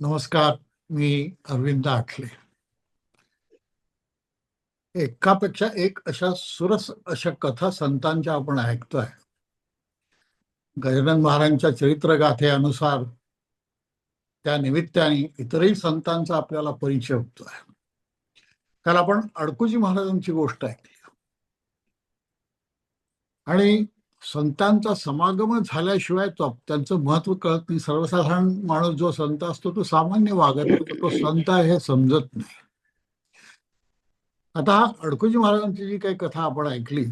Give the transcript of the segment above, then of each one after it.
नमस्कार मी अरविंद आठले एकापेक्षा एक अशा सुरस अशा कथा संतांच्या आपण ऐकतोय. गजानन महाराजांच्या चरित्रगाथेनुसार त्या निमित्ताने इतरही संतांचा आपल्याला परिचय होतोय. काल आपण अडकुजी महाराजांची गोष्ट ऐकली. आणि संतांचा समागम झाल्याशिवाय तो त्यांचं महत्त्व कळत नाही. सर्वसाधारण माणूस जो संत असतो तो सामान्य वागत असतो तो संत आहे हे समजत नाही. आता अडकुजी महाराजांची जी काही कथा आपण ऐकली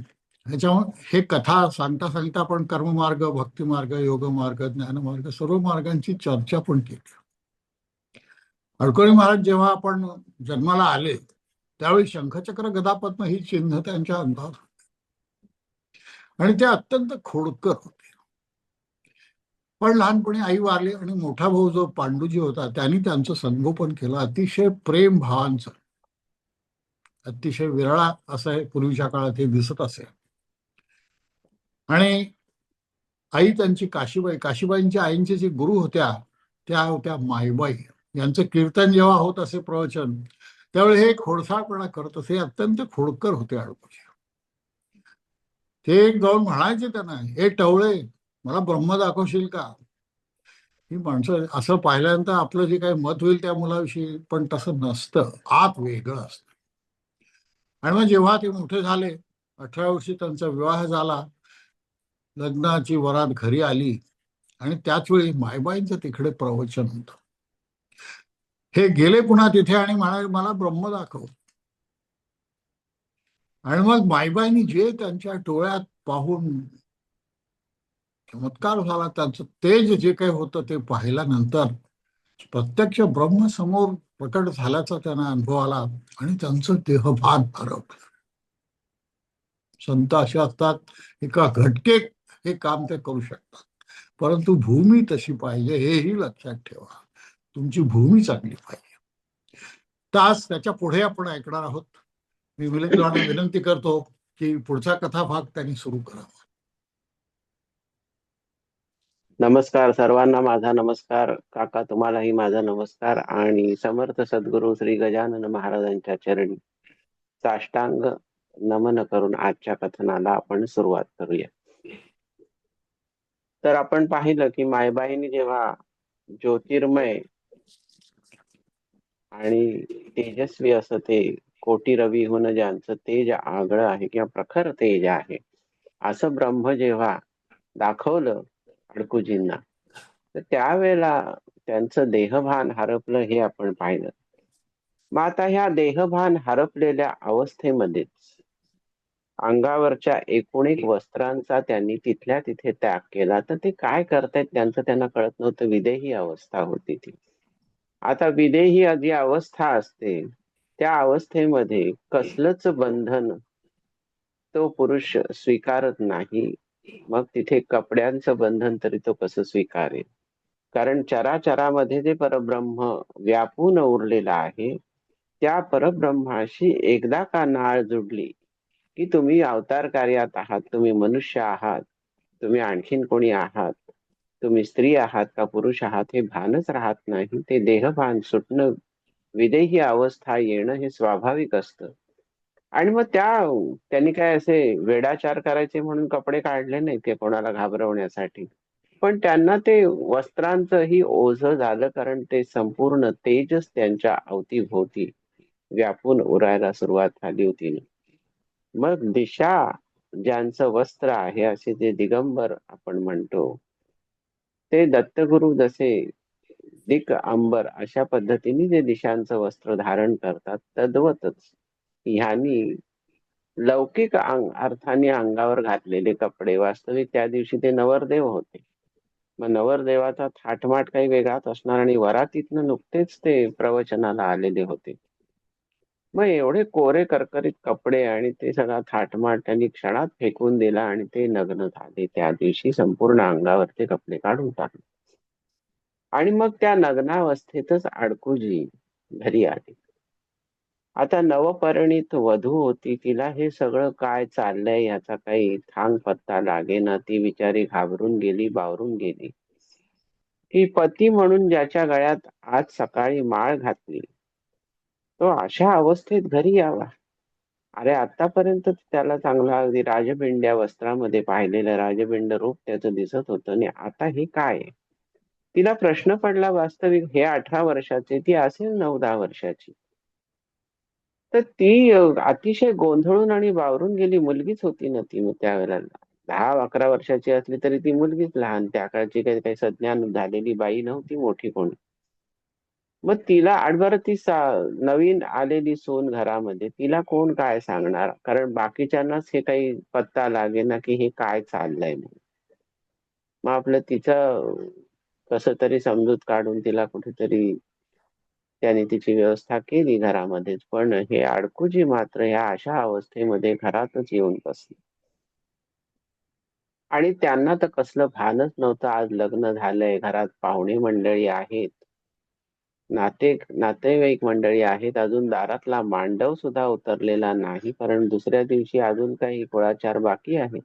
ह्याच्यामुळे हे कथा सांगता सांगता आपण कर्ममार्ग भक्तिमार्ग योगमार्ग ज्ञानमार्ग सर्व मार्गांची चर्चा पण केली. अडकुजी महाराज जेव्हा आपण जन्माला आले त्यावेळी शंखचक्र गदापद्म ही चिन्ह त्यांच्या अंगावर आणि ते अत्यंत खोडकर होते. पण लहानपणी आई वारली आणि मोठा भाऊ जो पांडूजी होता त्यांनी त्यांचं संगोपन केलं. अतिशय प्रेम भावांचं. अतिशय विरळा असं पूर्वीच्या काळात हे दिसत असे. आणि आई त्यांची काशीबाई काशीबाईंच्या आईंचे जे गुरु होत्या त्या होत्या मायबाई. यांचं कीर्तन जेव्हा होत असे प्रवचन त्यावेळी हे खोडसाळपणा करत असे अत्यंत खोडकर होते अडकुजी ते एक जाऊन म्हणायचे त्यांना हे टवळे मला ब्रह्म दाखवशील का? ही माणसं असं पाहिल्यानंतर आपलं जे काही मत होईल त्या मुलाविषयी पण तसं नसतं. आत वेगळं असतं. आणि मग जेव्हा ते मोठे झाले अठरा वर्षी त्यांचा विवाह झाला लग्नाची वरात घरी आली आणि त्याच वेळी मायबाईंचं तिकडे प्रवचन होत. हे गेले पुन्हा तिथे आणि म्हणाले मला ब्रह्म दाखव आणि मग माईबाईनी जे त्यांच्या डोळ्यात पाहून चमत्कार झाला त्यांचं तेज जे काही होतं ते पाहिल्यानंतर प्रत्यक्ष ब्रह्म समोर प्रकट झाल्याचा त्यांना अनुभव आला आणि त्यांचं देहभाग भरवलं संत असे असतात एका घटके हे काम ते करू शकतात. परंतु भूमी तशी पाहिजे हेही लक्षात ठेवा. तुमची भूमी चांगली पाहिजे. तास त्याच्या पुढे आपण ऐकणार आहोत. मी विनंती विनंती करतो की पुढचा कथा भाग त्यांनी सुरू करावा. नमस्कार सर्वांना माझा नमस्कार. काका तुम्हालाही माझा नमस्कार आणि समर्थ सद्गुरू श्री गजानन महाराजांच्या चरणी साष्टांग नमन करून आजच्या कथनाला आपण सुरुवात करूया. तर आपण पाहिलं की मायबाईंनी जेव्हा ज्योतिर्मय आणि तेजस्वी असं ते कोटी रवीहून ज्यांचं तेज आगळं आहे किंवा प्रखर तेज आहे असं ब्रह्म जेव्हा दाखवलं अडकुजींना तर त्यावेळेला त्यांचं देहभान हरपलं हे आपण पाहिलं. मग आता ह्या देहभान हरपलेल्या अवस्थेमध्येच अंगावरच्या एकूण एक वस्त्रांचा त्यांनी तिथल्या तिथे त्याग केला तर ते काय करतायत त्यांचं त्यांना कळत नव्हतं विदेही अवस्था होती ती. आता विदेही जी अवस्था असते त्या अवस्थेमध्ये कसलंच बंधन तो पुरुष स्वीकारत नाही. मग तिथे कपड्यांचं बंधन तरी तो कसं स्वीकारेल? कारण चराचरामध्ये जे परब्रह्म व्यापून उरलेला आहे त्या परब्रह्माशी एकदा का नाळ जुडली की तुम्ही अवतार कार्यात आहात तुम्ही मनुष्य आहात तुम्ही आणखीन कोणी आहात तुम्ही स्त्री आहात का पुरुष आहात हे भानच राहत नाही ते देहभान सुटणं विदेही अवस्था येणं हे स्वाभाविक असतं. आणि मग त्या त्यांनी काय असे वेडाचार करायचे म्हणून कपडे काढले नाही ते कोणाला घाबरवण्यासाठी. पण त्यांना ते वस्त्रांचंही ओझ झालं कारण ते संपूर्ण तेजच त्यांच्या अवतीभोवती व्यापून उरायला सुरुवात झाली होती. मग दिशा ज्यांचं वस्त्र आहे असे जे दिगंबर आपण म्हणतो ते दत्तगुरु जसे दिक अंबर अशा पद्धतीने जे दिशांचं वस्त्र धारण करतात तद्वतच ह्यानी लौकिक अंग अर्थाने अंगावर घातलेले कपडे वास्तविक त्या दिवशी ते नवरदेव होते. मग नवरदेवाचा थाटमाट काही वेगळाच असणार आणि वरातीतनं नुकतेच ते प्रवचनाला आलेले होते. मग एवढे कोरे करकरीत कपडे आणि ते सगळा थाटमाट त्यांनी क्षणात फेकून दिला आणि ते नग्न झाले. त्या दिवशी संपूर्ण अंगावरचे कपडे काढून टाकले. आणि मग त्या नग्नावस्थेतच अडकुजी घरी आली. आता नवपरिणित वधू होती तिला हे सगळं काय चाललंय याचा काही थांग पत्ता लागेना ती बिचारी घाबरून गेली बावरून गेली. की पती म्हणून ज्याच्या गळ्यात आज सकाळी माळ घातली. तो अशा अवस्थेत घरी यावा. अरे आतापर्यंत त्याला चांगला अगदी राजबिंड्या वस्त्रामध्ये पाहिलेलं राजबिंड रूप त्याचं दिसत होतं आणि आता हे काय आहे? तिला प्रश्न पडला वास्तविक हे अठरा वर्षाचे ती असेल नऊ दहा वर्षाची. तर ती अतिशय गोंधळून आणि बावरून गेली. मुलगीच होती ना ती मग त्यावेळेला दहा अकरा वर्षाची असली तरी ती मुलगीच लहान. त्या काळची काही काही संज्ञान झालेली बाई नव्हती मोठी कोणी. मग तिला आडबर ती सा- नवीन आलेली सून घरामध्ये तिला कोण काय सांगणार? कारण बाकीच्यांनाच हे काही पत्ता लागे ना की हे काय चाललंय म्हणून. मग आपलं तिचं कस तरी समजूत काढून तिला कुठेतरी त्याने तिची व्यवस्था केली घरामध्येच. पण हे अडकुजी मात्र या अशा अवस्थेमध्ये घरातच येऊन बसली. आणि त्यांना तर कसलं भानच नव्हतं. आज लग्न झालंय. घरात पाहुणे मंडळी आहेत. नाते नातेवाईक मंडळी आहेत. अजून दारातला मांडव सुद्धा उतरलेला नाही. कारण दुसऱ्या दिवशी अजून काही कुळाचार बाकी आहेत.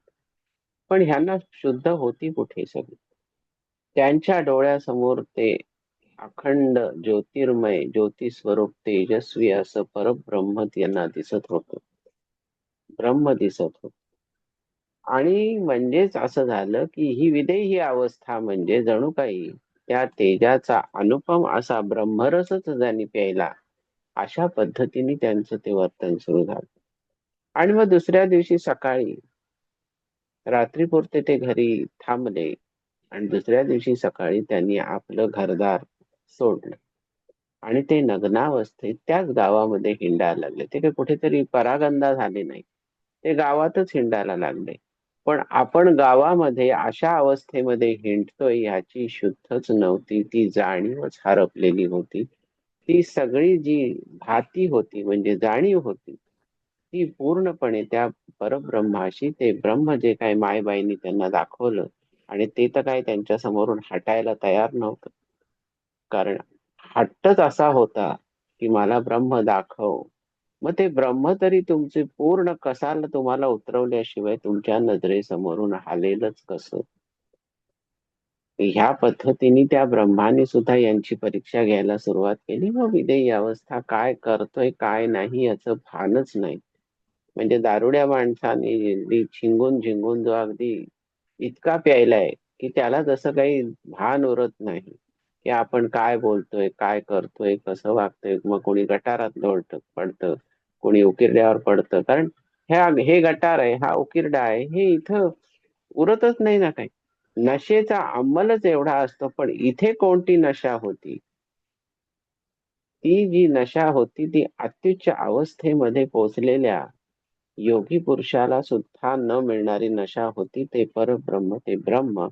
पण ह्यांना शुद्ध होती कुठे सगळी? त्यांच्या डोळ्यासमोर ते अखंड ज्योतिर्मय ज्योती स्वरूप तेजस्वी असं परब्रह्म यांना दिसत होत. ब्रह्म दिसत होत. आणि म्हणजेच असं झालं की ही विदेही अवस्था म्हणजे जणू काही त्या तेजाचा अनुपम असा ब्रह्मरसच ज्यांनी प्यायला अशा पद्धतीने त्यांचं ते वर्तन सुरू झालं. आणि मग दुसऱ्या दिवशी सकाळी रात्रीपुरते ते घरी थांबले. आणि दुसऱ्या दिवशी सकाळी त्यांनी आपलं घरदार सोडलं. आणि ते नग्नावस्थेत त्याच गावामध्ये हिंडायला लागले. ते काही कुठेतरी परागंदा झाले नाही. ते गावातच हिंडायला लागले. पण आपण गावामध्ये अशा अवस्थेमध्ये हिंडतोय ह्याची शुद्धच नव्हती ती जाणीवच हरपलेली होती. ती सगळी जी भाती होती म्हणजे जाणीव होती ती पूर्णपणे त्या परब्रह्माशी ते ब्रह्म जे काय मायबाईंनी त्यांना दाखवलं आणि ते तर काय त्यांच्या समोरून हटायला तयार नव्हतं. कारण हट्टच असा होता की मला ब्रह्म दाखव. मग ते ब्रह्म तरी तुमचे पूर्ण कसाला तुम्हाला उतरवल्याशिवाय तुमच्या नजरेसमोरून हालेलच कसं? ह्या पद्धतीने त्या ब्रह्माने सुद्धा यांची परीक्षा घ्यायला सुरुवात केली. व विदेही अवस्था काय करतोय काय नाही याचं भानच नाही. म्हणजे दारुड्या माणसाने झिंगून झिंगून जो अगदी इतका प्यायलाय की त्याला जसं काही भान उरत नाही. की आपण काय बोलतोय काय करतोय कसं वागतोय मग कोणी गटारात लोळत पडतं कोणी उकिरड्यावर पडतं. कारण ह्या हे गटार आहे हा उकिरडा आहे हे इथं उरतच नाही ना काही. नशेचा अंमलच एवढा असतो पण इथे कोणती नशा होती? ती जी नशा होती ती अत्युच्च अवस्थेमध्ये पोचलेल्या योगी पुरुषाला सुद्धा न मिळणारी नशा होती ते परब्रह्म ते ब्रह्म.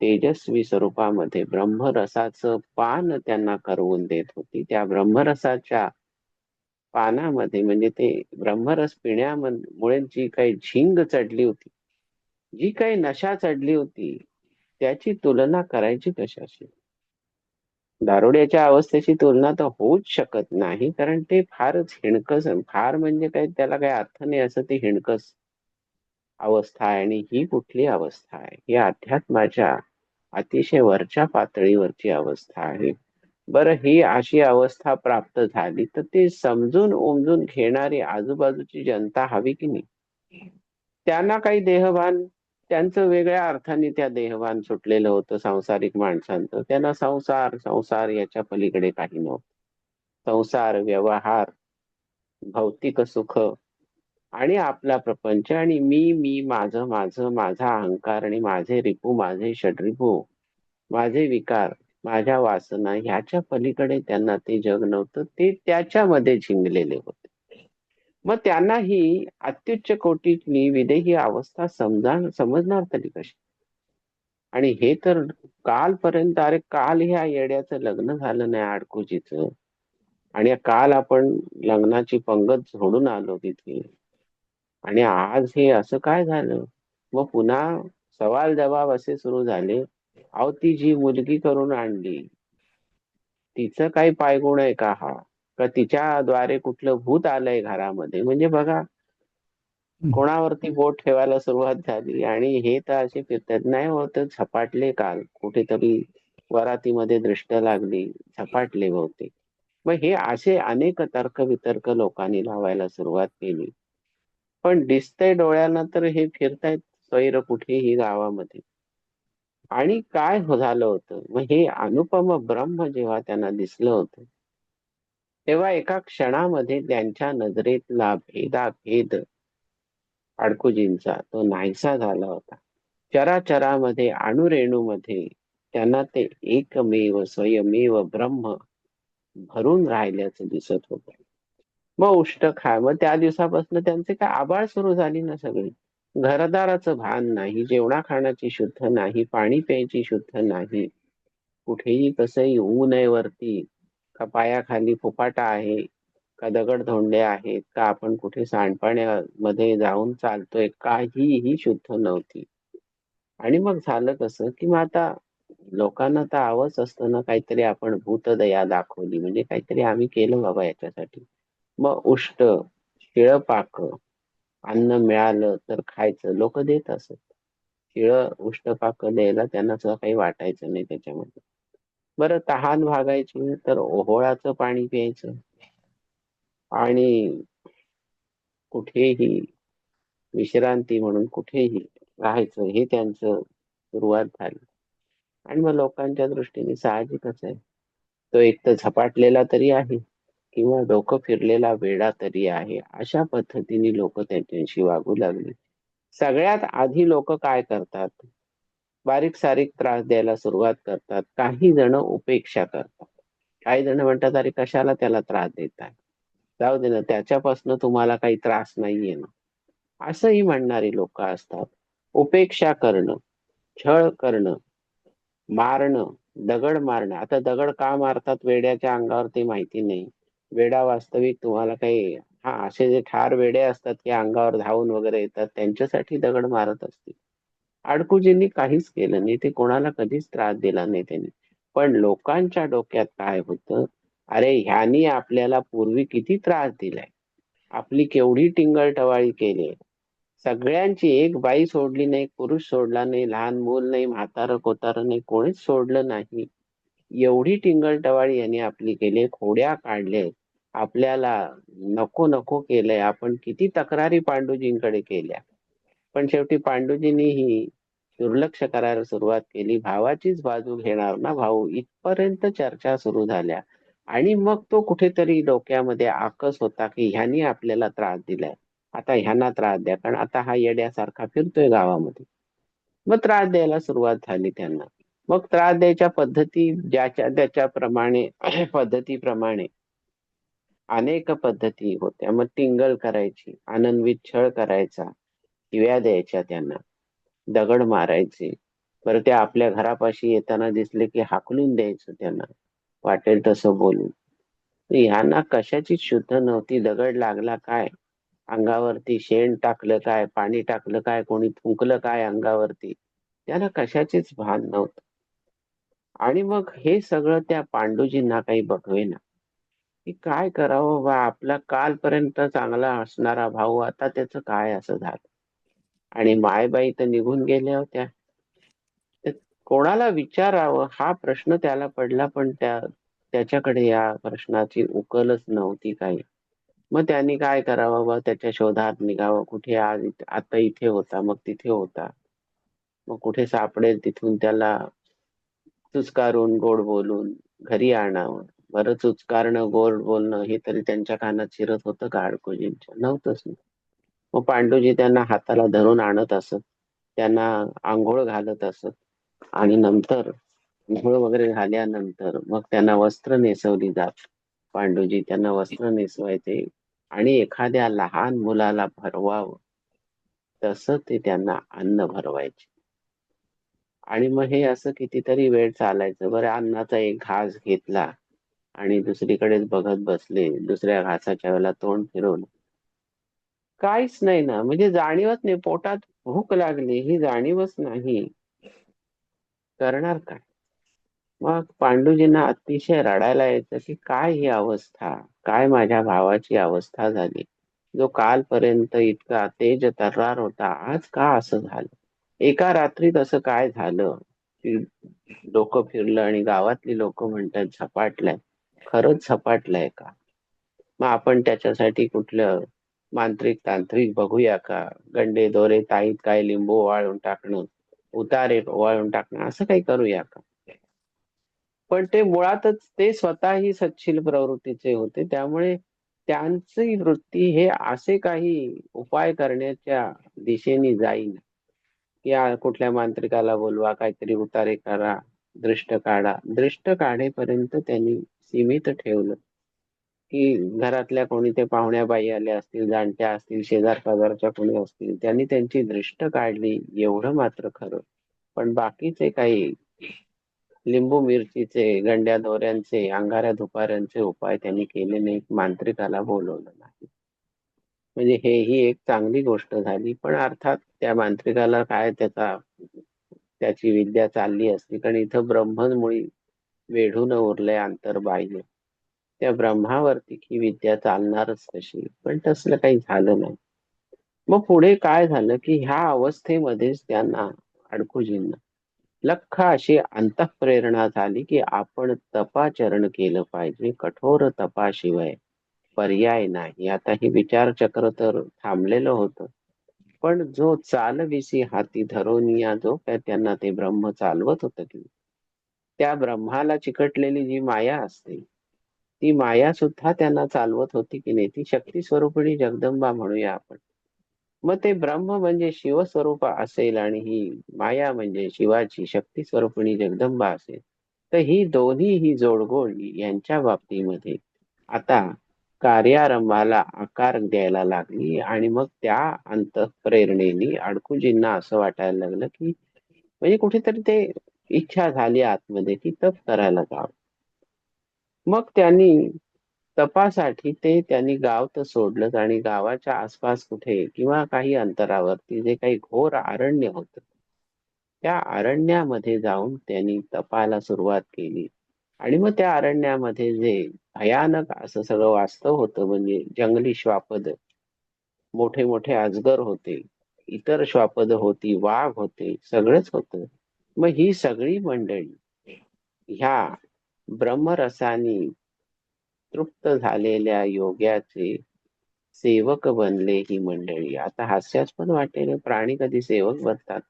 तेजस्वी स्वरूपामध्ये ब्रह्मरसाचं पान त्यांना करवून देत होती. त्या ब्रह्मरसाच्या पानामध्ये म्हणजे ते ब्रह्मरस पिण्यामुळे जी काही झिंग चढली होती जी काही नशा चढली होती त्याची तुलना करायची कशाशी? दारुड्याच्या अवस्थेची तुलना तर होऊच शकत नाही कारण ते फारच हिणकस फार म्हणजे काही त्याला काही अर्थ नाही असं ते हिणकस अवस्था आहे आणि ही कुठली अवस्था आहे? ही अध्यात्माच्या अतिशय वरच्या पातळीवरची अवस्था आहे. बरं ही अशी अवस्था प्राप्त झाली तर ते समजून उमजून घेणारी आजूबाजूची जनता हवी की नाही? त्यांना काही देहभान त्यांचं वेगळ्या अर्थाने त्या देहवान सुटलेलं होतं सांसारिक माणसांचं. त्यांना संसार संसार याच्या पलीकडे काही नव्हतं. संसार व्यवहार भौतिक सुख आणि आपला प्रपंच आणि मी मी माझं माझं माझा अहंकार आणि माझे रिपू माझे षडरिपू माझे विकार माझ्या वासना ह्याच्या पलीकडे त्यांना ते जग नव्हतं. ते त्याच्यामध्ये झिंगलेले होते. मग त्यांना ही अत्युच्च कोटीतली विदेही अवस्था समजा समजणार तरी कशी? आणि हे तर कालपर्यंत अरे काल ह्या येड्याचं लग्न झालं नाही आडकुजीच. आणि काल आपण लग्नाची पंगत झोडून आलो तिथे. आणि आज हे असं काय झालं? मग पुन्हा सवाल जवाब असे सुरू झाले. अहो ती जी मुलगी करून आणली तिचं काही पायगुण आहे का हा? का तिच्याद्वारे कुठलं भूत आलंय घरामध्ये? म्हणजे बघा कोणावरती बोट ठेवायला सुरुवात झाली आणि हे तर असे फिरतात. नाही होत झपाटले काल. कुठेतरी वरातीमध्ये दृष्ट लागली झपाटले बहुतेक. मग हे असे अनेक तर्क वितर्क लोकांनी लावायला सुरुवात केली. पण दिसतंय डोळ्यांना तर हे फिरतायत स्वैर कुठेही गावामध्ये. आणि काय झालं होतं? मग हे अनुपम ब्रह्म जेव्हा त्यांना दिसलं होतं तेव्हा एका क्षणामध्ये त्यांच्या नजरेतला भेदाभेद आडकुजींचा तो नाहीसा झाला होता. चराचरामध्ये अणुरेणूमध्ये त्यांना ते एकमेव स्वयमेव ब्रह्म भरून राहिल्याचं दिसत होत. मग उष्ट खा मग त्या दिवसापासून त्यांचे काय आबाळ सुरू झाली ना सगळी? घरदाराचं भान नाही जेवणा खाण्याची शुद्ध नाही पाणी प्यायची शुद्ध नाही. कुठेही कसंही ऊन आहे वरती का पायाखाली फुफाटा आहे का दगड धोंडे आहेत का आपण कुठे सांडपाण्यामध्ये जाऊन चालतोय काहीही शुद्ध नव्हती. आणि मग झालं कसं की मग आता लोकांना तर आवच असतं ना काहीतरी आपण भूतदया दाखवली म्हणजे काहीतरी आम्ही केलं बाबा याच्यासाठी. मग उष्ट शिळपाक अन्न मिळालं तर खायचं लोक देत असत. शिळ उष्टपाक द्यायला त्यांना सुद्धा काही वाटायचं नाही त्याच्यामध्ये. बरं तहान भागायची तर ओहोळाचं पाणी प्यायचं. आणि कुठेही विश्रांती म्हणून कुठेही राहायचं हे त्यांचं सुरुवात झाली. आणि मग लोकांच्या दृष्टीने साहजिकच आहे. तो एक तर झपाटलेला तरी आहे किंवा डोकं फिरलेला वेडा तरी आहे अशा पद्धतीने लोक त्यांच्याशी वागू लागले. सगळ्यात आधी लोक काय करतात? बारीक सारीक त्रास द्यायला सुरुवात करतात. काही जण उपेक्षा करतात. काही जण म्हणतात अरे कशाला त्याला त्रास देतात जाऊ दे ना त्याच्यापासून तुम्हाला काही त्रास नाहीये ना. असंही म्हणणारी लोक असतात. उपेक्षा करणं छळ करणं मारणं दगड मारणं. आता दगड का मारतात वेड्याच्या अंगावर ते माहिती नाही. वेडा वास्तविक तुम्हाला काही हा असे जे ठार वेडे असतात की अंगावर धावून वगैरे येतात त्यांच्यासाठी दगड मारत असतील. आडकुजींनी काहीच केलं नाही ते कोणाला कधीच त्रास दिला नाही त्यांनी. पण लोकांच्या डोक्यात काय होतं? अरे ह्यानी आपल्याला पूर्वी किती त्रास दिलाय? आपली केवढी टिंगलटवाळी केली सगळ्यांची एक बाई सोडली नाही पुरुष सोडला नाही लहान मूल नाही म्हातारं कोतारं नाही कोणीच सोडलं नाही. एवढी टिंगलटवाळी यांनी आपली केली खोड्या काढले आपल्याला नको नको केलंय. आपण किती तक्रारी पांडुजींकडे केल्या. पण शेवटी पांडुजींनीही दुर्लक्ष करायला सुरुवात केली. भावाचीच बाजू घेणार ना भाऊ? इथपर्यंत चर्चा सुरू झाल्या. आणि मग तो कुठेतरी डोक्यामध्ये आकस होता की ह्यानी आपल्याला त्रास दिलाय. आता ह्यांना त्रास द्या. कारण आता हा येड्यासारखा फिरतोय गावामध्ये. मग त्रास द्यायला सुरुवात झाली त्यांना. मग त्रास द्यायच्या पद्धती ज्याच्या त्याच्याप्रमाणे पद्धतीप्रमाणे अनेक पद्धती होत्या. मग टिंगल करायची आनंदवित छळ करायचा. शिव्या द्यायच्या त्यांना. दगड मारायचे. परत ते आपल्या घरापाशी येताना दिसले की हाकलून द्यायचं त्यांना. वाटेल तसं बोलून. ह्यांना कशाची शुद्ध नव्हती? दगड लागला काय? अंगावरती शेण टाकलं काय? पाणी टाकलं काय? कोणी थुंकलं काय अंगावरती? त्यांना कशाचीच भान नव्हतं. आणि मग हे सगळं त्या पांडुजींना काही बघवेना. की काय करावं बा? आपला कालपर्यंत चांगला असणारा भाऊ आता त्याचं काय असं झालं? आणि मायबाई तर निघून गेल्या होत्या. कोणाला विचारावं? हा प्रश्न त्याला पडला पण त्या त्याच्याकडे या प्रश्नाची उकलच नव्हती काही. मग त्यांनी काय करावं? बा त्याच्या शोधात निघावं. कुठे आज आता इथे होता मग तिथे होता. मग कुठे सापडेल तिथून त्याला? चुचकारून गोड बोलून घरी आणावं. बरं चुचकारणं गोड बोलणं हे तरी त्यांच्या कानात शिरत होतं का अडकोजींच्या नव्हतंच ना. मग पांडूजी त्यांना हाताला धरून आणत असत. त्यांना आंघोळ घालत असत. आणि नंतर आंघोळ वगैरे झाल्यानंतर मग त्यांना वस्त्र नेसवली जात. पांडूजी त्यांना वस्त्र नेसवायचे आणि एखाद्या लहान मुलाला भरवावं. तसं ते त्यांना अन्न भरवायचे. आणि मग हे असं कितीतरी वेळ चालायचं. बरं अन्नाचा एक घास घेतला आणि दुसरीकडेच बघत बसले. दुसऱ्या घासाच्या वेळेला तोंड फिरवलं. काहीच नाही ना. म्हणजे जाणीवच नाही. पोटात भूक लागली ही जाणीवच नाही. करणार काय? मग पांडुजींना अतिशय रडायला यायचं की काय ही अवस्था? काय माझ्या भावाची अवस्था झाली? जो कालपर्यंत इतका तेज तर्रार होता आज का असं झालं? एका रात्रीत असं काय झालं? की डोकं फिरलं आणि गावातली लोक म्हणतात झपाटलंय. खरंच झपाटलंय का? मग आपण त्याच्यासाठी कुठलं मांत्रिक तांत्रिक बघूया का? गंडे दोरे ताईत काय लिंबू वाळून टाकणं उतारे वाळून टाकणं असं काही करूया का? पण ते मुळातच ते स्वतःही सच्छील प्रवृत्तीचे होते. त्यामुळे त्यांची वृत्ती हे असे काही उपाय करण्याच्या दिशेने जाईन. या कुठल्या मांत्रिकाला बोलवा काहीतरी उतारे करा दृष्ट काढा. दृष्ट काढेपर्यंत त्यांनी सीमित ठेवलं. की घरातल्या कोणी ते पाहुण्या बाई आल्या असतील जाणत्या असतील शेजार पाजारच्या कोणी असतील त्यांनी त्यांची दृष्ट काढली एवढं मात्र खरं. पण बाकीचे काही लिंबू मिरचीचे गंड्या दोऱ्यांचे अंगाऱ्या धुपाऱ्यांचे उपाय त्यांनी केले नाहीत मांत्रिकाला बोलवलं नाही. म्हणजे हेही एक चांगली गोष्ट झाली पण अर्थात त्या मांत्रिकाला काय त्याचा त्याची विद्या चालली असती कारण इथं ब्रह्ममुळी वेढून उरलंय अंतर्बाह्य त्या ब्रह्मावरती ही विद्या चालणारच कशी पण तसलं काही झालं नाही. मग पुढे काय झालं की ह्या अवस्थेमध्येच त्यांना अडकुजींना लख अशी अंतःप्रेरणा झाली की आपण तपाचरण केलं पाहिजे. कठोर तपाशिवाय पर्याय नाही. आता हे विचारचक्र तर थांबलेलं होतं. पण जो चालविसी हाती धरून या जो काय त्यांना ते ब्रह्म चालवत होत की. त्या ब्रह्माला चिकटलेली जी माया असते ती माया सुद्धा त्यांना चालवत होती की नाही ती शक्ती स्वरूपिणी जगदंबा म्हणूया आपण. मग ते ब्रह्म म्हणजे शिवस्वरूप असेल आणि ही माया म्हणजे शिवाची शक्ती स्वरूपिणी जगदंबा असेल तर ही दोन्ही ही जोडगोळ यांच्या बाबतीमध्ये आता कार्यारंभाला आकार द्यायला लागली आणि मग त्या अंतप्रेरणेनी अडकुजींना असं वाटायला लागलं की म्हणजे कुठेतरी ते इच्छा झाली आतमध्ये की तप करायला जावं. मग त्यांनी तपासाठी ते त्यांनी गाव तर सोडलंच आणि गावाच्या आसपास कुठे किंवा काही अंतरावरती जे काही घोर अरण्य होतं त्या अरण्यामध्ये जाऊन त्यांनी तपाला सुरुवात केली. आणि मग त्या अरण्यामध्ये जे भयानक असं सगळं वास्तव होतं म्हणजे जंगली श्वापद मोठे मोठे अजगर होते इतर श्वापद होती वाघ होते सगळंच होतं. मग ही सगळी मंडळी ह्या ब्रह्मरसानी तृप्त झालेल्या योग्याचे सेवक बनले ही मंडळी. आता हास्यास्पद वाटेल प्राणी कधी सेवक बनतात.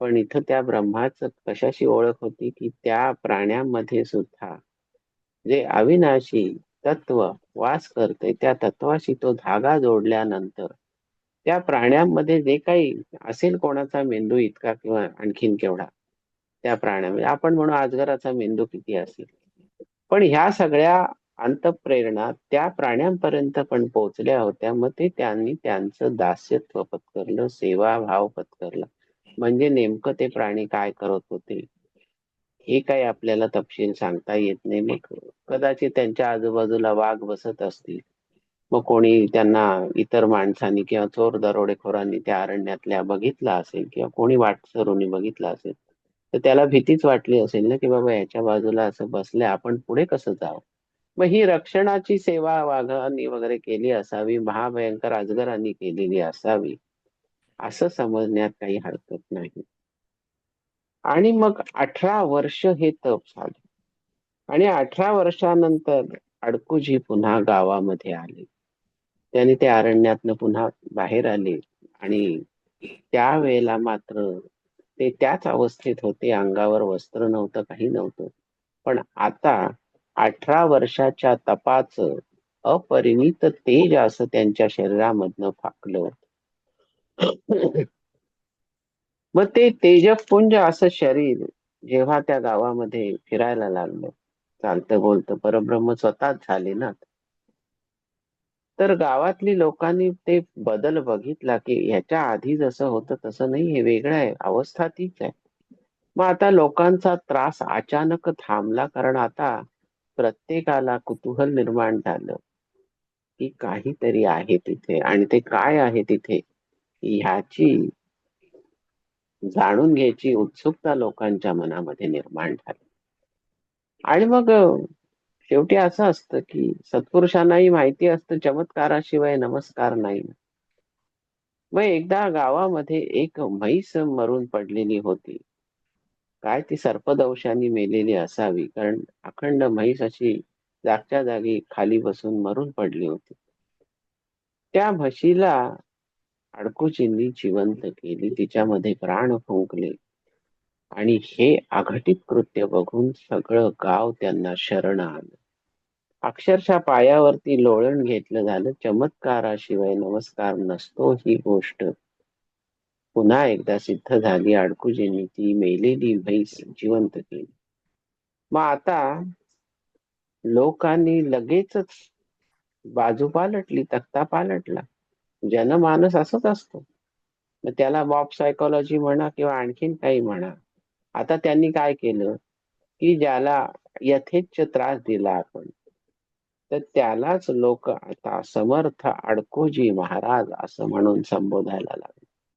पण इथं त्या ब्रह्माच कशाशी ओळख होती की त्या प्राण्यांमध्ये सुद्धा जे अविनाशी तत्व वास करते त्या तत्वाशी तो धागा जोडल्यानंतर त्या प्राण्यांमध्ये जे काही असेल कोणाचा मेंदू इतका किंवा आणखीन केवढा त्या प्राण्यामध्ये म्हणजे आपण म्हणू आजगराचा मेंदू किती असेल. पण ह्या सगळ्या अंतप्रेरणा त्या प्राण्यांपर्यंत पण पोहोचल्या होत्या. मग ते त्यांनी त्यांचं दास्यत्व पत्करलं सेवा भाव पत्करला. म्हणजे नेमकं ते प्राणी काय करत होते? हे काही आपल्याला तपशील सांगता येत नाही. मग कदाचित त्यांच्या आजूबाजूला वाघ बसत असतील. मग कोणी त्यांना इतर माणसांनी किंवा चोर दरोडेखोरांनी त्या अरण्यातल्या बघितला असेल किंवा कोणी वाटसरूनी बघितला असेल. तर त्याला भीतीच वाटली असेल ना की बाबा याच्या बाजूला असं बसलंय आपण पुढे कसं जावं? मग ही रक्षणाची सेवा वाघांनी वगैरे केली असावी महाभयंकर अजगरांनी केलेली असावी असं समजण्यात काही हरकत नाही. आणि मग अठरा वर्ष हे तप झाले. आणि अठरा वर्षानंतर अडकुजी पुन्हा गावामध्ये आले. त्यांनी त्या अरण्यातनं पुन्हा बाहेर आले. आणि त्यावेळेला मात्र ते त्याच अवस्थेत होते. अंगावर वस्त्र नव्हतं काही नव्हतं. पण आता अठरा वर्षाच्या तपाचं अपरिमित तेज असं त्यांच्या शरीरामधनं फाकलं मग ते तेजपुंज असं शरीर जेव्हा त्या गावामध्ये फिरायला लागलं. चालतं बोलतं परब्रह्म स्वतःच झाले ना. तर गावातली लोकांनी ते बदल बघितला की ह्याच्या आधी जसं होतं तसं नाही हे वेगळं आहे अवस्था तीच आहे. मग आता लोकांचा त्रास अचानक थांबला कारण आता प्रत्येकाला कुतूहल निर्माण झालं की काहीतरी आहे तिथे आणि ते काय आहे तिथे ह्याची जाणून घ्यायची उत्सुकता लोकांच्या मनामध्ये निर्माण झाली. आणि मग शेवटी असं असतं की सत्पुरुषांनाही माहिती असतं चमत्काराशिवाय नमस्कार नाही. मग एकदा गावामध्ये एक म्हैस मरून पडलेली होती. काय ती सर्पदंशाने मेलेली असावी? कारण अखंड म्हैस अशी जागच्या जागी खाली बसून मरून पडली होती. त्या म्हशीला अडकुजींनी जिवंत केली. तिच्यामध्ये प्राण फुंकले. आणि हे अघटित कृत्य बघून सगळं गाव त्यांना शरण आलं अक्षरशः पायावरती लोळण घेतलं झालं. चमत्काराशिवाय नमस्कार नसतो ही गोष्ट. पुन्हा एकदा सिद्ध झाली अडकुजींनी ती मेलेली म्हैस जिवंत केली. मग आता लोकांनी लगेचच बाजू पालटली तख्ता पालटला. जनमानस असंच असतो. मग त्याला बॉब सायकोलॉजी म्हणा किंवा आणखीन काही म्हणा. आता त्यांनी काय केलं की ज्याला यथेच्छ त्रास दिला आपण. तर त्यालाच लोक आता समर्थ अडकोजी महाराज असं म्हणून संबोधायला लागले.